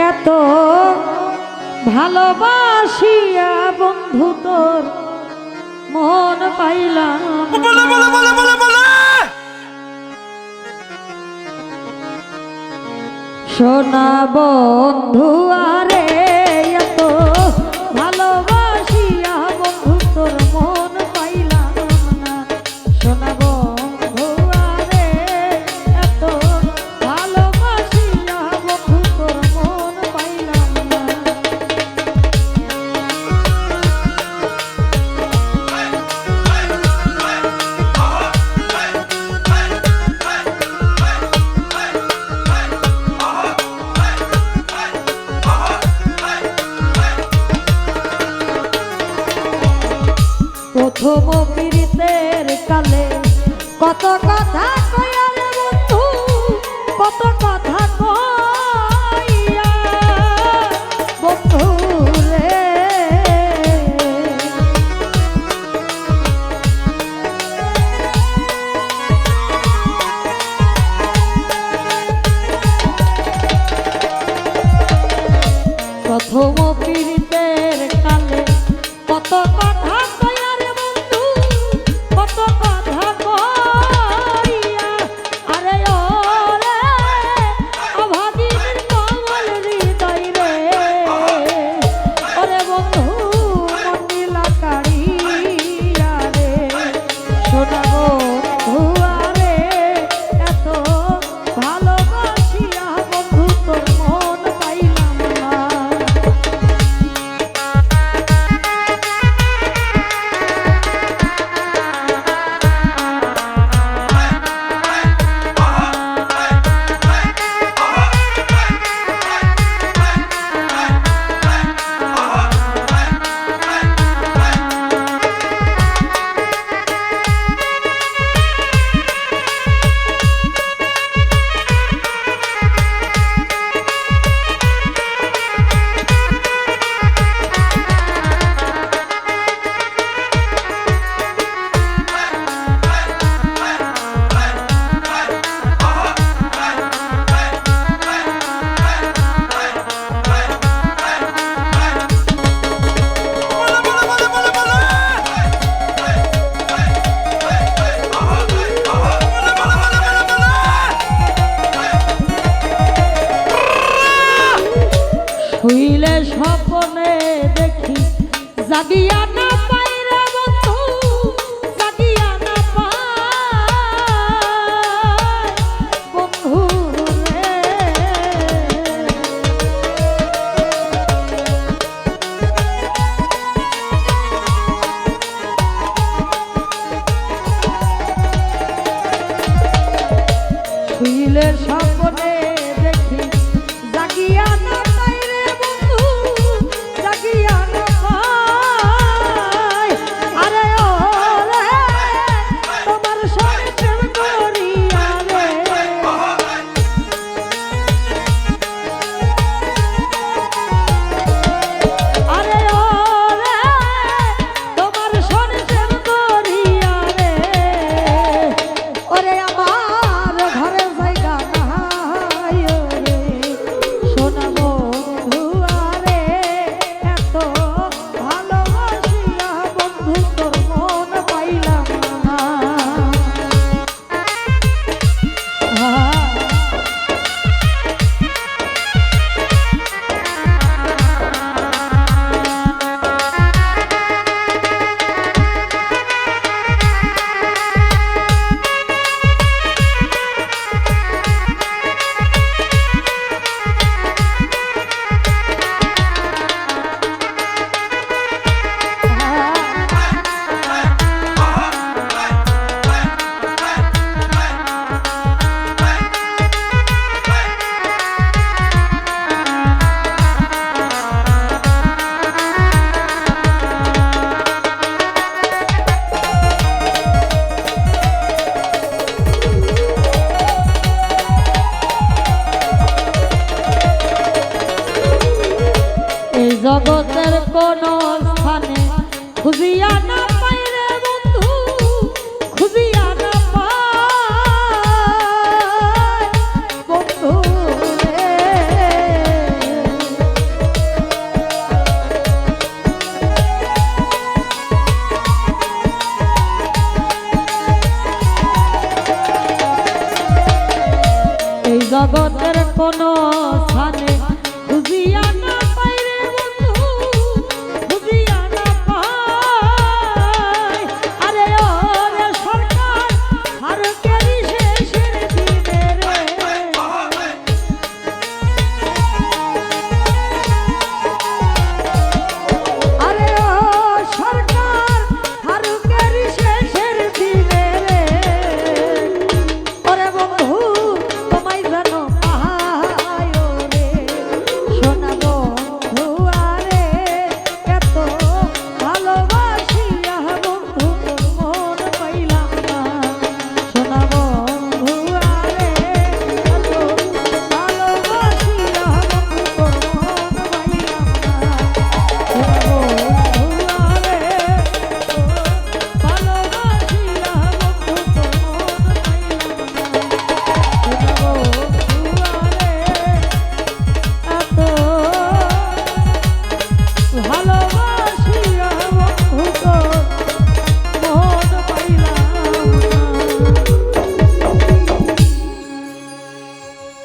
এত ভালোবাসিয়া বন্ধু তোর মন পাইলাম সোনা বন্ধু আরে কত কথা কয়ার বন্ধু কত কথা ভুয়া I'll Sabia, não. জগতের কোন স্থানে খুঁজিয়া না